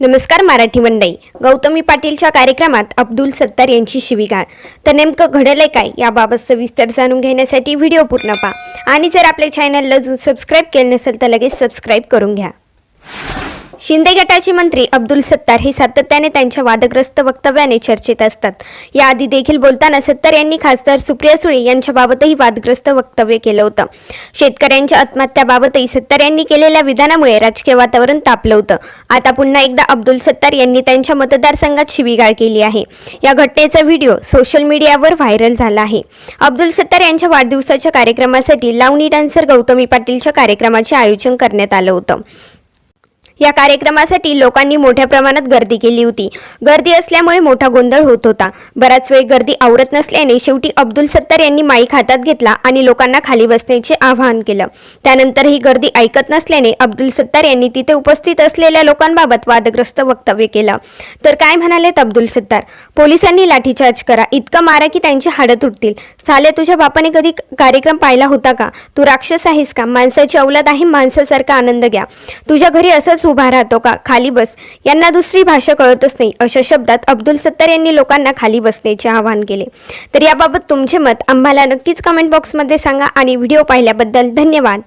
नमस्कार मराठी मंडई गौतमी पाटीलच्या कार्यक्रमात अब्दुल सत्तार यांची शिवीगाळ. तर नेमकं घडलंय काय याबाबत सविस्तर जाणून घेण्यासाठी व्हिडिओ पूर्ण पहा. आणि जर आपल्या चॅनलला सबस्क्राईब केलं नसेल तर लगेच सबस्क्राईब करून घ्या. शिंदे गटाचे मंत्री अब्दुल सत्तार हे सातत्याने त्यांच्या वादग्रस्त वक्तव्याने चर्चेत असतात. याआधी देखील बोलताना सत्तार यांनी खासदार सुप्रिया सुळे यांच्याबाबतही वादग्रस्त वक्तव्य केलं होतं. शेतकऱ्यांच्या आत्महत्याबाबतही सत्तार यांनी केलेल्या विधानामुळे राजकीय वातावरण तापलं होतं. आता पुन्हा एकदा अब्दुल सत्तार यांनी त्यांच्या मतदारसंघात शिवीगाळ केली आहे. या घटनेचा व्हिडिओ सोशल मीडियावर व्हायरल झाला आहे. अब्दुल सत्तार यांच्या वाढदिवसाच्या कार्यक्रमासाठी लावणी डान्सर गौतमी पाटीलच्या कार्यक्रमाचे आयोजन करण्यात आलं होतं. या कार्यक्रमासाठी लोकांनी मोठ्या प्रमाणात गर्दी केली होती. गर्दी असल्यामुळे मोठा गोंधळ होत होता. बराच वेळ गर्दी आवरत नसल्याने शेवटी अब्दुल सत्तार यांनी माईक हातात घेतला आणि लोकांना खाली बसण्याचे आवाहन केलं. त्यानंतर ही गर्दी ऐकत नसल्याने अब्दुल सत्तार यांनी तिथे उपस्थित असलेल्या लोकांबाबत वादग्रस्त वक्तव्य केलं. तर काय म्हणालेत अब्दुल सत्तार? पोलिसांनी लाठीचार्ज करा. इतकं मारा की त्यांची हाडं तुटतील. साले तुझ्या बापाने कधी कार्यक्रम पाहिला होता का? तू राक्षस आहेस का? माणसाची औलाद आहे माणसासारखा आनंद घ्या. तुझ्या घरी असंच उभा राहतो का? खाली बस. यांना दुसरी भाषा कळतच नाही. अशा शब्दात अब्दुल सत्तार यांनी लोकांना खाली बसण्याचे आवाहन केले. तर याबाबत तुमचे मत आम्हाला नक्कीच कमेंट बॉक्समध्ये सांगा आणि व्हिडिओ पाहिल्याबद्दल धन्यवाद.